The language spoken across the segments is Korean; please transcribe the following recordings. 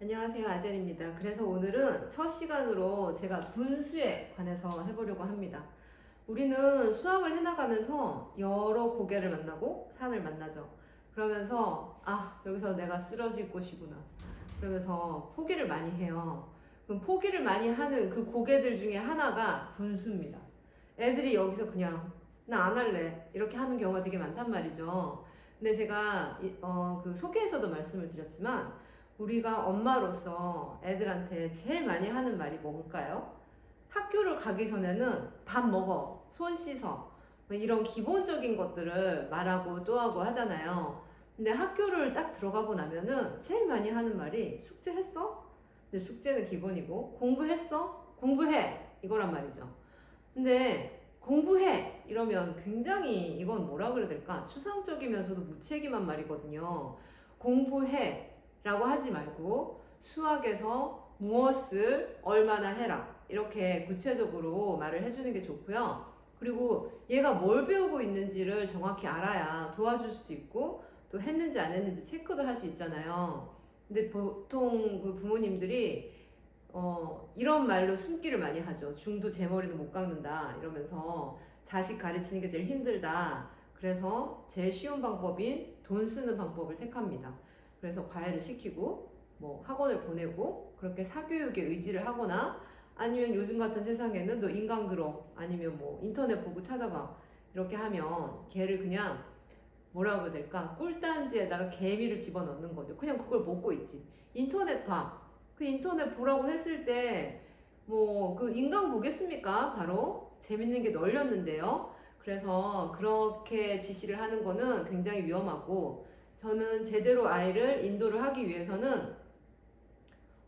안녕하세요 아젤입니다. 그래서 오늘은 첫 시간으로 제가 분수에 관해서 해보려고 합니다. 우리는 수학을 해나가면서 여러 고개를 만나고 산을 만나죠. 그러면서 아 여기서 내가 쓰러질 곳이구나. 그러면서 포기를 많이 해요. 그럼 포기를 많이 하는 그 고개들 중에 하나가 분수입니다. 애들이 여기서 그냥 나 안 할래 이렇게 하는 경우가 되게 많단 말이죠. 근데 제가 이- 어, 그 소개에서도 말씀을 드렸지만 우리가 엄마로서 애들한테 제일 많이 하는 말이 뭘까요? 학교를 가기 전에는 밥 먹어, 손 씻어, 뭐 이런 기본적인 것들을 말하고 또 하고 하잖아요. 근데 학교를 딱 들어가고 나면은 제일 많이 하는 말이 숙제 했어? 근데 숙제는 기본이고 공부했어? 공부해! 이거란 말이죠. 근데 공부해! 이러면 굉장히 이건 뭐라 그래야 될까? 추상적이면서도 무책임한 말이거든요. 공부해! 라고 하지 말고 수학에서 무엇을 얼마나 해라 이렇게 구체적으로 말을 해주는 게 좋고요. 그리고 얘가 뭘 배우고 있는지를 정확히 알아야 도와줄 수도 있고 또 했는지 안 했는지 체크도 할 수 있잖아요. 근데 보통 그 부모님들이 어, 이런 말로 숨기를 많이 하죠. 중도 제 머리도 못 깎는다 이러면서 자식 가르치는 게 제일 힘들다. 그래서 제일 쉬운 방법인 돈 쓰는 방법을 택합니다. 그래서 과외를 시키고 뭐 학원을 보내고 그렇게 사교육에 의지를 하거나 아니면 요즘 같은 세상에는 너 인강 들어 아니면 뭐 인터넷 보고 찾아봐 이렇게 하면 걔를 그냥 뭐라고 해야 될까? 꿀단지에다가 개미를 집어넣는 거죠. 그냥 그걸 먹고 있지. 인터넷 봐그 인터넷 보라고 했을 때 뭐 그 인강 보겠습니까? 바로? 재밌는 게 널렸는데요. 그래서 그렇게 지시를 하는 거는 굉장히 위험하고 저는 제대로 아이를 인도를 하기 위해서는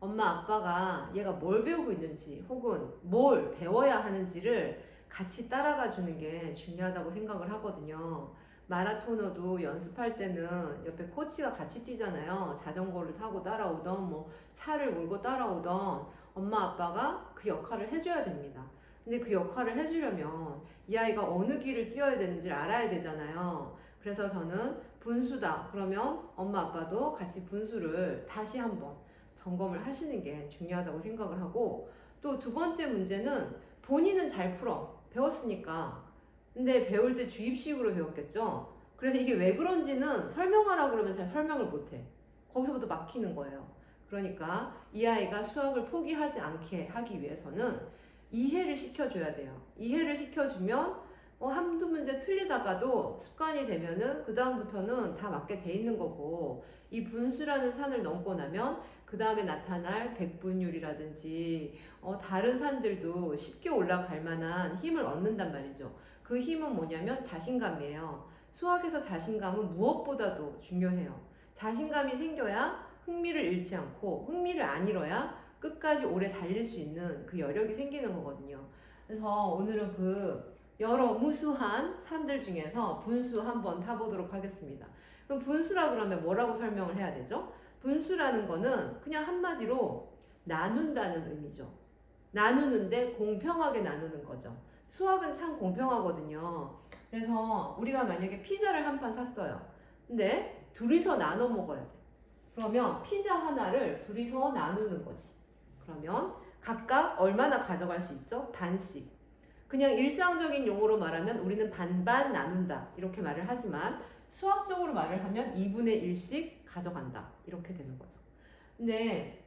엄마 아빠가 얘가 뭘 배우고 있는지 혹은 뭘 배워야 하는지를 같이 따라가 주는 게 중요하다고 생각을 하거든요. 마라토너도 연습할 때는 옆에 코치가 같이 뛰잖아요. 자전거를 타고 따라오던 뭐 차를 몰고 따라오던 엄마 아빠가 그 역할을 해줘야 됩니다. 근데 그 역할을 해주려면 이 아이가 어느 길을 뛰어야 되는지를 알아야 되잖아요. 그래서 저는 분수다. 그러면 엄마 아빠도 같이 분수를 다시 한번 점검을 하시는 게 중요하다고 생각을 하고 또 두 번째 문제는 본인은 잘 풀어. 배웠으니까. 근데 배울 때 주입식으로 배웠겠죠? 그래서 이게 왜 그런지는 설명하라 그러면 잘 설명을 못 해. 거기서부터 막히는 거예요. 그러니까 이 아이가 수학을 포기하지 않게 하기 위해서는 이해를 시켜줘야 돼요. 이해를 시켜주면 어, 한두 문제 틀리다가도 습관이 되면은 그 다음부터는 다 맞게 돼 있는 거고 이 분수라는 산을 넘고 나면 그 다음에 나타날 백분율이라든지 어, 다른 산들도 쉽게 올라갈 만한 힘을 얻는단 말이죠. 그 힘은 뭐냐면 자신감이에요. 수학에서 자신감은 무엇보다도 중요해요. 자신감이 생겨야 흥미를 잃지 않고 흥미를 안 잃어야 끝까지 오래 달릴 수 있는 그 여력이 생기는 거거든요. 그래서 오늘은 그 여러 무수한 산들 중에서 분수 한번 타보도록 하겠습니다. 그럼 분수라 그러면 뭐라고 설명을 해야 되죠? 분수라는 거는 그냥 한마디로 나눈다는 의미죠. 나누는데 공평하게 나누는 거죠. 수학은 참 공평하거든요. 그래서 우리가 만약에 피자를 한 판 샀어요. 근데 둘이서 나눠 먹어야 돼. 그러면 피자 하나를 둘이서 나누는 거지. 그러면 각각 얼마나 가져갈 수 있죠? 반씩. 그냥 일상적인 용어로 말하면 우리는 반반 나눈다. 이렇게 말을 하지만 수학적으로 말을 하면 2분의 1씩 가져간다. 이렇게 되는 거죠. 근데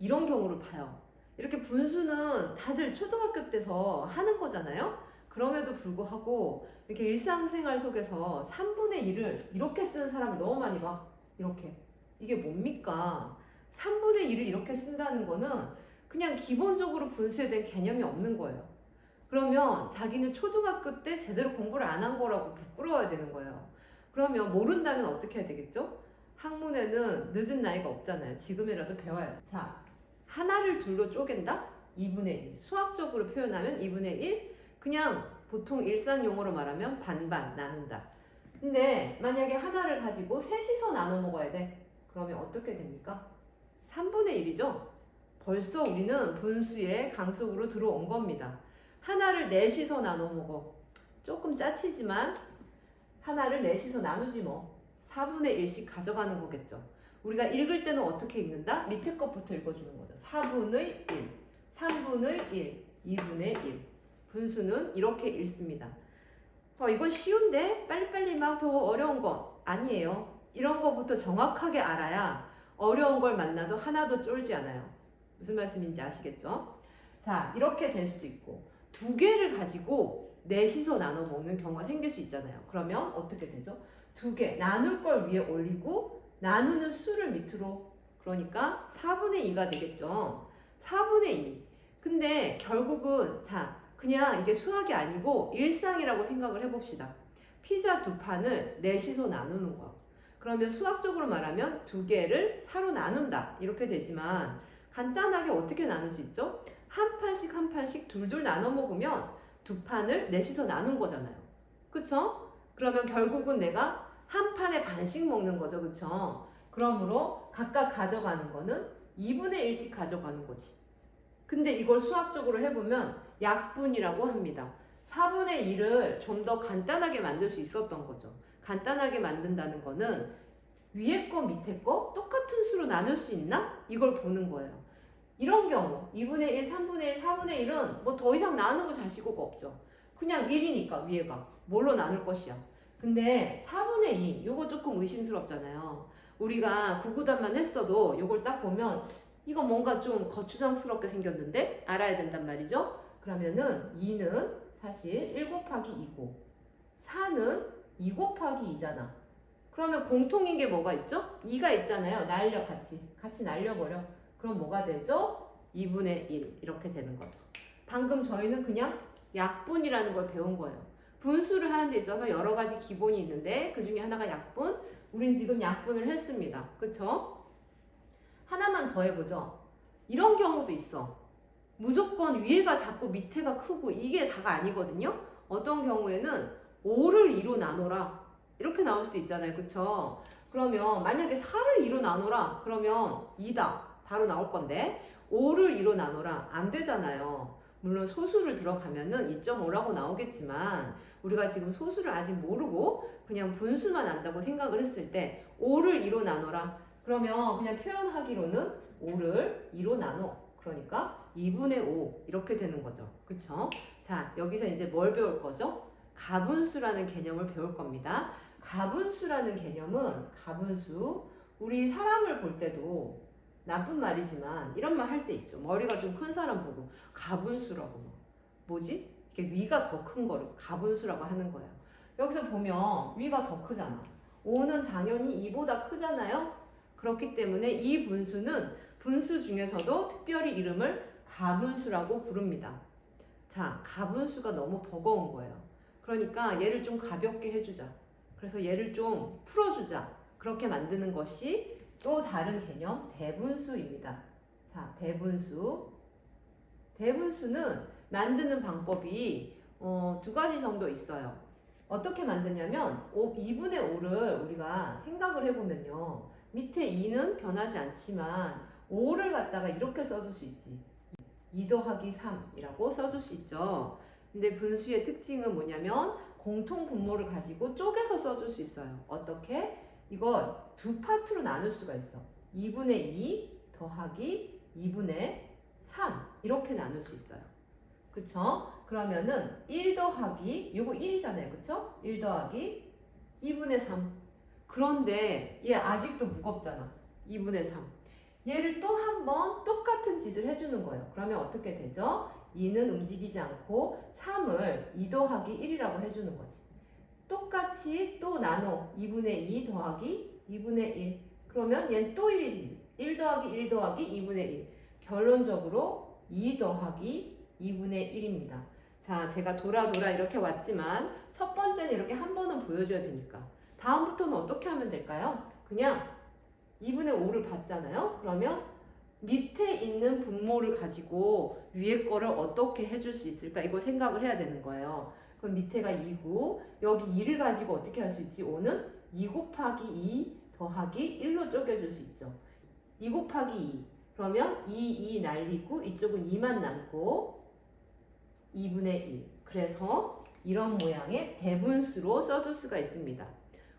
이런 경우를 봐요. 이렇게 분수는 다들 초등학교 때서 하는 거잖아요? 그럼에도 불구하고 이렇게 일상생활 속에서 3분의 1을 이렇게 쓰는 사람을 너무 많이 봐. 이렇게. 이게 뭡니까? 3분의 1을 이렇게 쓴다는 거는 그냥 기본적으로 분수에 대한 개념이 없는 거예요. 그러면 자기는 초등학교 때 제대로 공부를 안 한 거라고 부끄러워야 되는 거예요. 그러면 모른다면 어떻게 해야 되겠죠? 학문에는 늦은 나이가 없잖아요. 지금이라도 배워야지. 자, 하나를 둘로 쪼갠다? 2분의 1. 수학적으로 표현하면 2분의 1. 그냥 보통 일상 용어로 말하면 반반 나눈다. 근데 만약에 하나를 가지고 셋이서 나눠 먹어야 돼. 그러면 어떻게 됩니까? 3분의 1이죠? 벌써 우리는 분수의 강 속으로 들어온 겁니다. 하나를 넷이서 나눠 먹어. 조금 짜치지만 하나를 넷이서 나누지 뭐. 4분의 1씩 가져가는 거겠죠. 우리가 읽을 때는 어떻게 읽는다? 밑에 것부터 읽어주는 거죠. 4분의 1, 3분의 1, 2분의 1. 분수는 이렇게 읽습니다. 어, 이건 쉬운데 빨리빨리 막 더 어려운 거 아니에요. 이런 거부터 정확하게 알아야 어려운 걸 만나도 하나도 쫄지 않아요. 무슨 말씀인지 아시겠죠? 자, 이렇게 될 수도 있고 두 개를 가지고 넷이서 나눠 먹는 경우가 생길 수 있잖아요. 그러면 어떻게 되죠? 두 개, 나눌 걸 위에 올리고 나누는 수를 밑으로 그러니까 4분의 2가 되겠죠. 4분의 2. 근데 결국은 자, 그냥 이게 수학이 아니고 일상이라고 생각을 해봅시다. 피자 두 판을 넷이서 나누는 거. 그러면 수학적으로 말하면 두 개를 사로 나눈다. 이렇게 되지만 간단하게 어떻게 나눌 수 있죠? 한 판씩 한 판씩 둘둘 나눠 먹으면 두 판을 넷이서 나눈 거잖아요. 그쵸? 그러면 결국은 내가 한 판에 반씩 먹는 거죠. 그쵸? 그러므로 각각 가져가는 거는 2분의 1씩 가져가는 거지. 근데 이걸 수학적으로 해보면 약분이라고 합니다. 4분의 1을 좀 더 간단하게 만들 수 있었던 거죠. 간단하게 만든다는 거는 위에 거 밑에 거 똑같은 수로 나눌 수 있나? 이걸 보는 거예요. 이런 경우 2분의 1, 3분의 1, 4분의 1은 뭐 더 이상 나누고 자시고가 없죠. 그냥 1이니까 위에가 뭘로 나눌 것이야. 근데 4분의 2 요거 조금 의심스럽잖아요. 우리가 구구단만 했어도 요걸 딱 보면 이거 뭔가 좀 거추장스럽게 생겼는데 알아야 된단 말이죠. 그러면은 2는 사실 1 곱하기 2고 4는 2 곱하기 2잖아. 그러면 공통인 게 뭐가 있죠? 2가 있잖아요. 날려 같이. 같이 날려버려. 그럼 뭐가 되죠? 2분의 1 이렇게 되는 거죠. 방금 저희는 그냥 약분이라는 걸 배운 거예요. 분수를 하는 데 있어서 여러 가지 기본이 있는데 그 중에 하나가 약분. 우린 지금 약분을 했습니다. 그쵸? 하나만 더 해보죠. 이런 경우도 있어. 무조건 위에가 작고 밑에가 크고 이게 다가 아니거든요. 어떤 경우에는 5를 2로 나눠라. 이렇게 나올 수도 있잖아요. 그쵸? 그러면 만약에 4를 2로 나눠라. 그러면 2다. 바로 나올 건데 5를 2로 나눠라. 안 되잖아요. 물론 소수를 들어가면은 2.5라고 나오겠지만 우리가 지금 소수를 아직 모르고 그냥 분수만 안다고 생각을 했을 때 5를 2로 나눠라. 그러면 그냥 표현하기로는 5를 2로 나눠. 그러니까 2분의 5 이렇게 되는 거죠. 그쵸? 자, 여기서 이제 뭘 배울 거죠? 가분수라는 개념을 배울 겁니다. 가분수라는 개념은 가분수 우리 사람을 볼 때도 나쁜 말이지만 이런 말 할 때 있죠. 머리가 좀 큰 사람 보고 가분수라고 뭐. 뭐지? 이렇게 위가 더 큰 거를 가분수라고 하는 거예요. 여기서 보면 위가 더 크잖아. 5는 당연히 2보다 크잖아요. 그렇기 때문에 이 분수는 분수 중에서도 특별히 이름을 가분수라고 부릅니다. 자, 가분수가 너무 버거운 거예요. 그러니까 얘를 좀 가볍게 해주자. 그래서 얘를 좀 풀어주자. 그렇게 만드는 것이 또 다른 개념 대분수입니다. 자, 대분수. 대분수는 만드는 방법이 어, 두 가지 정도 있어요. 어떻게 만드냐면 5, 2분의 5를 우리가 생각을 해보면요. 밑에 2는 변하지 않지만 5를 갖다가 이렇게 써줄 수 있지. 2 더하기 3이라고 써줄 수 있죠. 근데 분수의 특징은 뭐냐면 공통 분모를 가지고 쪼개서 써줄 수 있어요. 어떻게? 이걸 두 파트로 나눌 수가 있어. 2분의 2 더하기 2분의 3 이렇게 나눌 수 있어요. 그쵸? 그러면은 1 더하기 요거 1이잖아요. 그쵸? 1 더하기 2분의 3 그런데 얘 아직도 무겁잖아. 2분의 3 얘를 또 한 번 똑같은 짓을 해주는 거예요. 그러면 어떻게 되죠? 2는 움직이지 않고 3을 2 더하기 1이라고 해주는 거지. 똑같이 또 나눠. 2분의 2 더하기 2분의 1 그러면 얘는 또 1이지 1 더하기 1 더하기 2분의 1 결론적으로 2 더하기 2분의 1입니다. 자 제가 돌아 돌아 이렇게 왔지만 첫 번째는 이렇게 한 번은 보여줘야 되니까. 다음부터는 어떻게 하면 될까요? 그냥 2분의 5를 봤잖아요? 그러면 밑에 있는 분모를 가지고 위에 거를 어떻게 해줄 수 있을까? 이걸 생각을 해야 되는 거예요 그럼 밑에가 2고 여기 2를 가지고 어떻게 할 수 있지? 5는 2 곱하기 2 더하기 1로 쪼개줄 수 있죠. 2 곱하기 2 그러면 2, 2 날리고 이쪽은 2만 남고 2분의 1 그래서 이런 모양의 대분수로 써줄 수가 있습니다.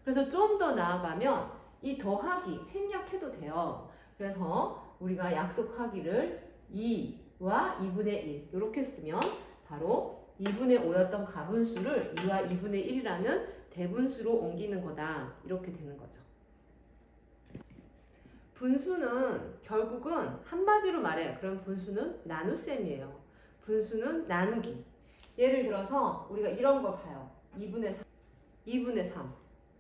그래서 좀 더 나아가면 이 더하기 생략해도 돼요. 그래서 우리가 약속하기를 2와 2분의 1 이렇게 쓰면 바로 2분의 5였던 가분수를 2와 2분의 1이라는 대분수로 옮기는 거다. 이렇게 되는 거죠. 분수는 결국은 한마디로 말해. 그럼 분수는 나눗셈이에요. 분수는 나누기. 예를 들어서 우리가 이런 걸 봐요. 2분의 3. 2분의 3.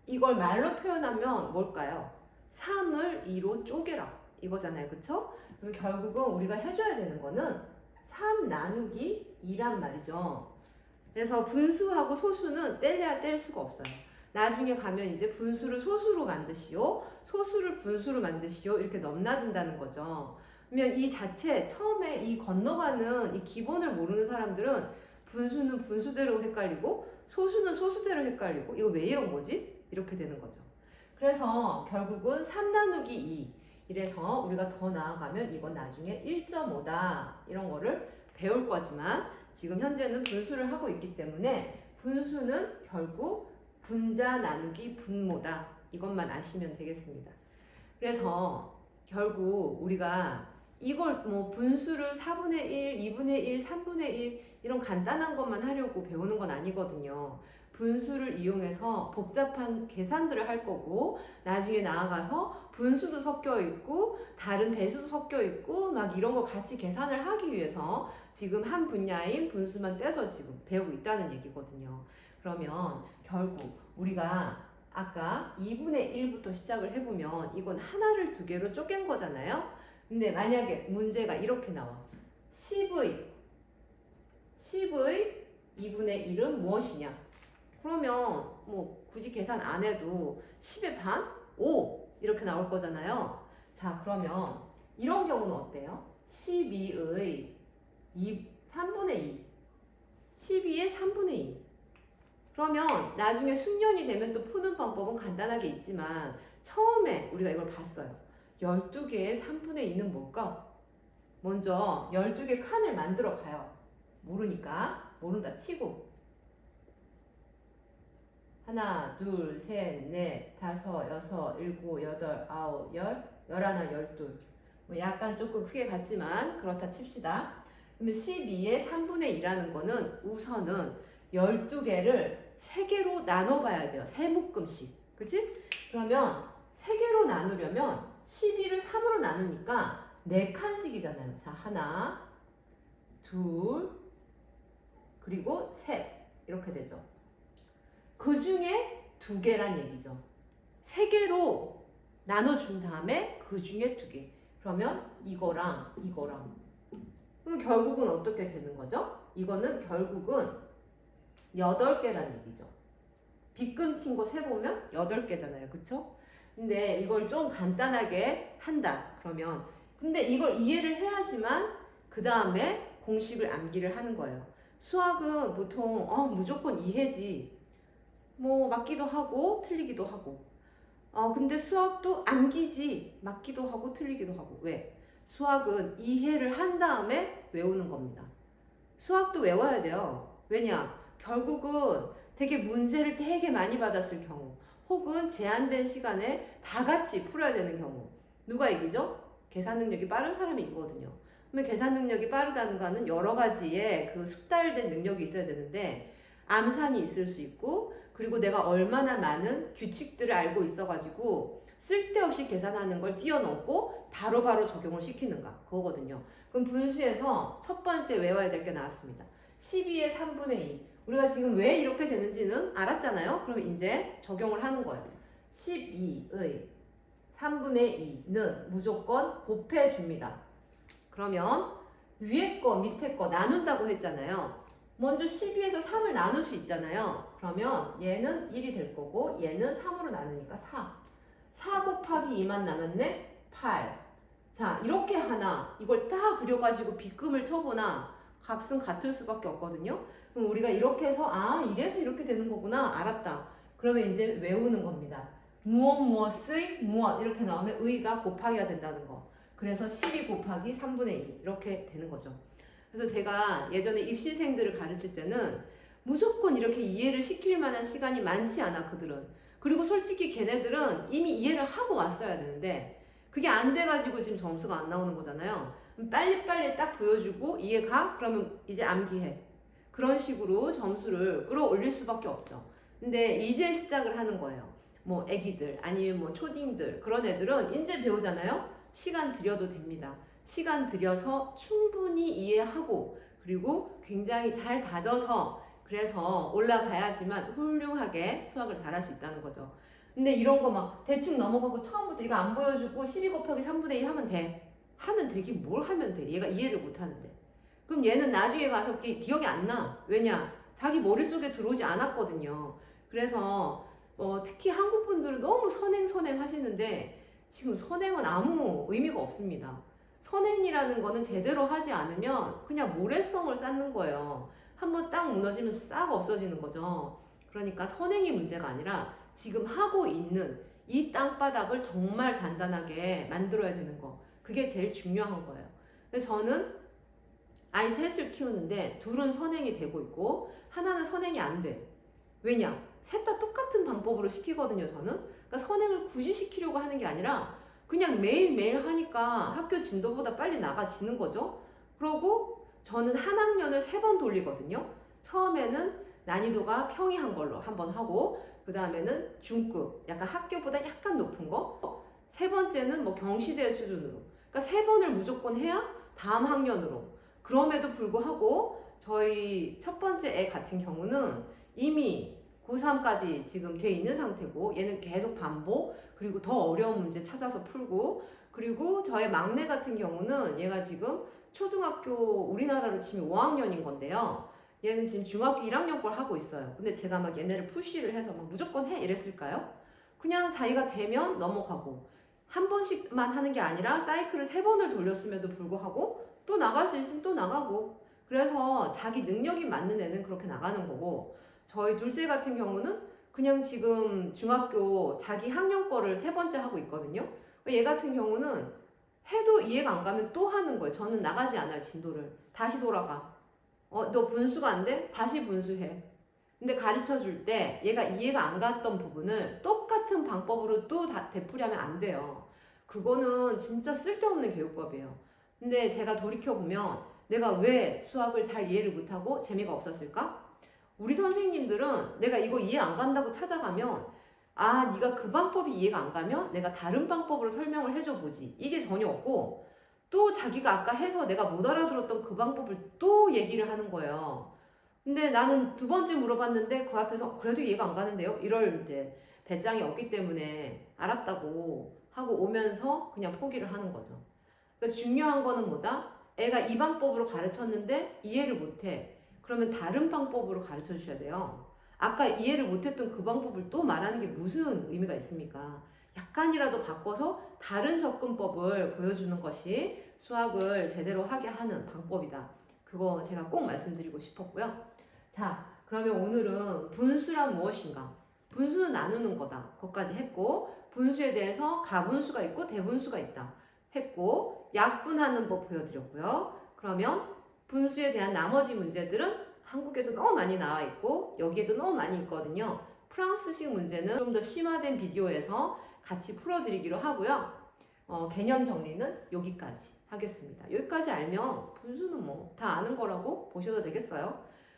이걸 말로 표현하면 뭘까요? 3을 2로 쪼개라. 이거잖아요. 그쵸? 그럼 결국은 우리가 해줘야 되는 거는 3 나누기 2란 말이죠. 그래서 분수하고 소수는 뗄래야 뗄 수가 없어요. 나중에 가면 이제 분수를 소수로 만드시오, 소수를 분수로 만드시오 이렇게 넘나든다는 거죠. 그러면 이 자체 처음에 이 건너가는 이 기본을 모르는 사람들은 분수는 분수대로 헷갈리고 소수는 소수대로 헷갈리고 이거 왜 이런 거지? 이렇게 되는 거죠. 그래서 결국은 3 나누기 2 이래서 우리가 더 나아가면 이건 나중에 1.5다 이런 거를 배울 거지만 지금 현재는 분수를 하고 있기 때문에 분수는 결국 분자 나누기 분모다 이것만 아시면 되겠습니다. 그래서 결국 우리가 이걸 뭐 분수를 4분의 1, 2분의 1, 3분의 1 이런 간단한 것만 하려고 배우는 건 아니거든요. 분수를 이용해서 복잡한 계산들을 할 거고 나중에 나아가서 분수도 섞여 있고 다른 대수도 섞여 있고 막 이런 걸 같이 계산을 하기 위해서 지금 한 분야인 분수만 떼서 지금 배우고 있다는 얘기거든요. 그러면 결국 우리가 아까 2분의 1부터 시작을 해보면 이건 하나를 두 개로 쪼갠 거잖아요. 근데 만약에 문제가 이렇게 나와. 10의 10의 2분의 1은 무엇이냐? 그러면 뭐 굳이 계산 안 해도 10의 반? 5 이렇게 나올 거잖아요. 자 그러면 이런 경우는 어때요? 12의 2, 3분의 2 12의 3분의 2 그러면 나중에 숙련이 되면 또 푸는 방법은 간단하게 있지만 처음에 우리가 이걸 봤어요. 12개의 3분의 2는 뭘까? 먼저 12개 칸을 만들어 봐요. 모르니까 모른다 치고 하나, 둘, 셋, 넷, 다섯, 여섯, 일곱, 여덟, 아홉, 열, 열하나, 열둘. 뭐 약간 조금 크게 같지만 그렇다 칩시다. 그러면 12의 3분의 2라는 거는 우선은 12개를 3개로 나눠봐야 돼요. 세 묶음씩. 그치? 그러면 3개로 나누려면 12를 3으로 나누니까 4칸씩이잖아요. 자, 하나, 둘, 그리고 셋. 이렇게 되죠. 그 중에 두 개란 얘기죠. 세 개로 나눠준 다음에 그 중에 두 개. 그러면 이거랑 이거랑. 그럼 결국은 어떻게 되는 거죠? 이거는 결국은 여덟 개란 얘기죠. 빗금 친 거 세보면 여덟 개잖아요. 그쵸? 근데 이걸 좀 간단하게 한다. 그러면 근데 이걸 이해를 해야지만 그 다음에 공식을 암기를 하는 거예요. 수학은 보통 어, 무조건 이해지. 뭐 맞기도 하고 틀리기도 하고. 어 근데 수학도 암기지 맞기도 하고 틀리기도 하고 왜? 수학은 이해를 한 다음에 외우는 겁니다. 수학도 외워야 돼요. 왜냐? 결국은 되게 문제를 되게 많이 받았을 경우 혹은 제한된 시간에 다 같이 풀어야 되는 경우 누가 이기죠? 계산 능력이 빠른 사람이 이기거든요. 그러면 계산 능력이 빠르다는 거는 여러 가지의 그 숙달된 능력이 있어야 되는데 암산이 있을 수 있고 그리고 내가 얼마나 많은 규칙들을 알고 있어가지고 쓸데없이 계산하는 걸 띄워넣고 바로 바로 적용을 시키는가 그거거든요. 그럼 분수에서 첫 번째 외워야 될 게 나왔습니다. 12의 3분의 2. 우리가 지금 왜 이렇게 되는지는 알았잖아요. 그럼 이제 적용을 하는 거예요. 12의 3분의 2는 무조건 곱해줍니다. 그러면 위에 거 밑에 거 나눈다고 했잖아요. 먼저 12에서 3을 나눌 수 있잖아요. 그러면 얘는 1이 될 거고 얘는 3으로 나누니까 4. 4 곱하기 2만 남았네? 8. 자, 이렇게 하나 이걸 딱 그려가지고 빗금을 쳐보나 값은 같을 수밖에 없거든요. 그럼 우리가 이렇게 해서 아 이래서 이렇게 되는 거구나 알았다. 그러면 이제 외우는 겁니다. 무엇 무엇의 무엇 이렇게 나오면 의가 곱하기가 된다는 거. 그래서 12 곱하기 3분의 1 이렇게 되는 거죠. 그래서 제가 예전에 입시생들을 가르칠 때는 무조건 이렇게 이해를 시킬 만한 시간이 많지 않아 그들은. 그리고 솔직히 걔네들은 이미 이해를 하고 왔어야 되는데 그게 안 돼가지고 지금 점수가 안 나오는 거잖아요. 빨리빨리 딱 보여주고 이해가? 그러면 이제 암기해. 그런 식으로 점수를 끌어올릴 수밖에 없죠. 근데 이제 시작을 하는 거예요. 뭐 애기들 아니면 뭐 초딩들 그런 애들은 이제 배우잖아요. 시간 들여도 됩니다. 시간 들여서 충분히 이해하고 그리고 굉장히 잘 다져서 그래서 올라가야지만 훌륭하게 수학을 잘할 수 있다는 거죠. 근데 이런 거 막 대충 넘어가고 처음부터 이거 안 보여주고 12 곱하기 3분의 2 하면 돼. 하면 되긴 뭘 하면 돼. 얘가 이해를 못 하는데. 그럼 얘는 나중에 가서 기, 기억이 안 나. 왜냐? 자기 머릿속에 들어오지 않았거든요. 그래서 어, 특히 한국 분들은 너무 선행 선행 하시는데 지금 선행은 아무 의미가 없습니다. 선행이라는 거는 제대로 하지 않으면 그냥 모래성을 쌓는 거예요. 한번 딱 무너지면 싹 없어지는 거죠. 그러니까 선행이 문제가 아니라 지금 하고 있는 이 땅바닥을 정말 단단하게 만들어야 되는 거. 그게 제일 중요한 거예요. 그래서 저는 아이 셋을 키우는데 둘은 선행이 되고 있고 하나는 선행이 안 돼. 왜냐? 셋 다 똑같은 방법으로 시키거든요, 저는. 그러니까 선행을 굳이 시키려고 하는 게 아니라 그냥 매일매일 하니까 학교 진도보다 빨리 나가지는 거죠. 그러고 저는 한 학년을 세 번 돌리거든요. 처음에는 난이도가 평이한 걸로 한 번 하고 그 다음에는 중급, 약간 학교보다 약간 높은 거. 세 번째는 뭐 경시대 수준으로. 그러니까 세 번을 무조건 해야 다음 학년으로. 그럼에도 불구하고 저희 첫 번째 애 같은 경우는 이미 고3까지 지금 돼 있는 상태고 얘는 계속 반복 그리고 더 어려운 문제 찾아서 풀고 그리고 저의 막내 같은 경우는 얘가 지금 초등학교 우리나라로 치면 5학년인 건데요. 얘는 지금 중학교 1학년 걸 하고 있어요. 근데 제가 막 얘네를 푸시를 해서 막 무조건 해 이랬을까요? 그냥 자기가 되면 넘어가고 한 번씩만 하는 게 아니라 사이클을 세 번을 돌렸음에도 불구하고 또 나갈 수 있으면 또 나가고 그래서 자기 능력이 맞는 애는 그렇게 나가는 거고 저희 둘째 같은 경우는 그냥 지금 중학교 자기 학년 거를 세 번째 하고 있거든요. 얘 같은 경우는 해도 이해가 안 가면 또 하는 거예요. 저는 나가지 않아요, 진도를. 다시 돌아가. 어, 너 분수가 안 돼? 다시 분수해. 근데 가르쳐 줄 때 얘가 이해가 안 갔던 부분을 똑같은 방법으로 또 다 되풀이하면 안 돼요. 그거는 진짜 쓸데없는 교육법이에요. 근데 제가 돌이켜보면 내가 왜 수학을 잘 이해를 못하고 재미가 없었을까? 우리 선생님들은 내가 이거 이해 안 간다고 찾아가면 아 네가 그 방법이 이해가 안 가면 내가 다른 방법으로 설명을 해줘 보지 이게 전혀 없고 또 자기가 아까 해서 내가 못 알아들었던 그 방법을 또 얘기를 하는 거예요. 근데 나는 두 번째 물어봤는데 그 앞에서 그래도 이해가 안 가는데요? 이럴 이제 배짱이 없기 때문에 알았다고 하고 오면서 그냥 포기를 하는 거죠. 그러니까 중요한 거는 뭐다? 애가 이 방법으로 가르쳤는데 이해를 못해. 그러면 다른 방법으로 가르쳐 주셔야 돼요. 아까 이해를 못했던 그 방법을 또 말하는 게 무슨 의미가 있습니까? 약간이라도 바꿔서 다른 접근법을 보여주는 것이 수학을 제대로 하게 하는 방법이다. 그거 제가 꼭 말씀드리고 싶었고요. 자, 그러면 오늘은 분수란 무엇인가? 분수는 나누는 거다. 그것까지 했고, 분수에 대해서 가분수가 있고 대분수가 있다. 했고, 약분하는 법 보여드렸고요. 그러면 분수에 대한 나머지 문제들은 한국에도 너무 많이 나와 있고 여기에도 너무 많이 있거든요. 프랑스식 문제는 좀 더 심화된 비디오에서 같이 풀어드리기로 하고요. 어, 개념 정리는 여기까지 하겠습니다. 여기까지 알면 분수는 뭐 다 아는 거라고 보셔도 되겠어요.